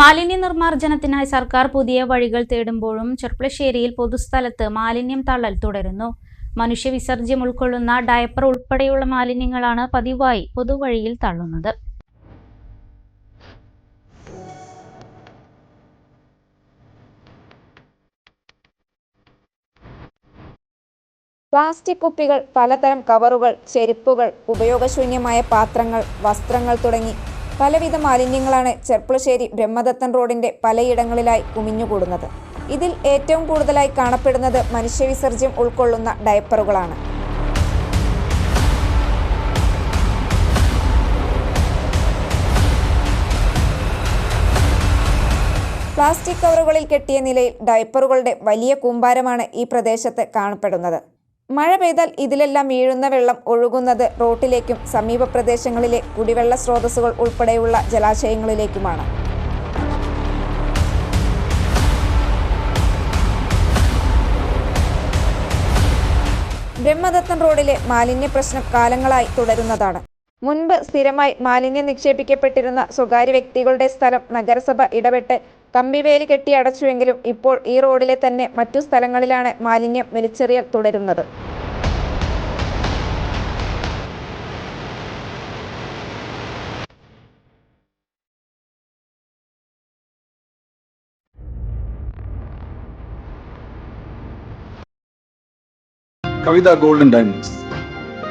മാലിന്യ നിർമ്മാർജനത്തിനായി സർക്കാർ പുതിയ വഴികൾ തേടുമ്പോഴും ചെർപ്പളശ്ശേരിയിൽ പൊതുസ്ഥലത്ത് മാലിന്യം തള്ളൽ തുടരുന്നു. മനുഷ്യ വിസർജ്യം ഉൾക്കൊള്ളുന്ന ഡയപ്പർ ഉൾപ്പെടെയുള്ള മാലിന്യങ്ങളാണ് പതിവായി പൊതുവഴിയിൽ തള്ളുന്നത്. പ്ലാസ്റ്റിക് കുപ്പികൾ പലതരം കവറുകൾ ചെരുപ്പുകൾ ഉപയോഗശൂന്യമായ പാത്രങ്ങൾ വസ്ത്രങ്ങൾ തുടങ്ങി പലവിധ മാലിന്യങ്ങളാണ് ചെർപ്പുളശ്ശേരി ബ്രഹ്മദത്തൻ റോഡിന്റെ പലയിടങ്ങളിലായി കുമിഞ്ഞുകൂടുന്നത്. ഇതിൽ ഏറ്റവും കൂടുതലായി കാണപ്പെടുന്നത് മനുഷ്യവിസർജ്യം ഉൾക്കൊള്ളുന്ന ഡയപ്പറുകളാണ്. പ്ലാസ്റ്റിക് കവറുകളിൽ കെട്ടിയ നിലയിൽ ഡയപ്പറുകളുടെ വലിയ കൂമ്പാരമാണ് ഈ പ്രദേശത്ത് കാണപ്പെടുന്നത്. മഴ പെയ്താൽ ഇതിലെല്ലാം വീഴുന്ന വെള്ളം ഒഴുകുന്നത് റോട്ടിലേക്കും സമീപ പ്രദേശങ്ങളിലെ കുടിവെള്ള സ്രോതസ്സുകൾ ഉൾപ്പെടെയുള്ള ജലാശയങ്ങളിലേക്കുമാണ്. ബ്രഹ്മദത്തൻ റോഡിലെ മാലിന്യ പ്രശ്നം കാലങ്ങളായി തുടരുന്നതാണ്. മുൻപ് സ്ഥിരമായി മാലിന്യം നിക്ഷേപിക്കപ്പെട്ടിരുന്ന സ്വകാര്യ വ്യക്തികളുടെ സ്ഥലം നഗരസഭ ഇടപെട്ട് കമ്പിവേലി കെട്ടി അടച്ചുവെങ്കിലും ഇപ്പോൾ ഈ റോഡിലെ തന്നെ മറ്റു സ്ഥലങ്ങളിലാണ് മാലിന്യം വലിച്ചെറിയൽ തുടരുന്നത് Kavitha golden diamonds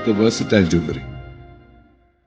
versatile jewelry.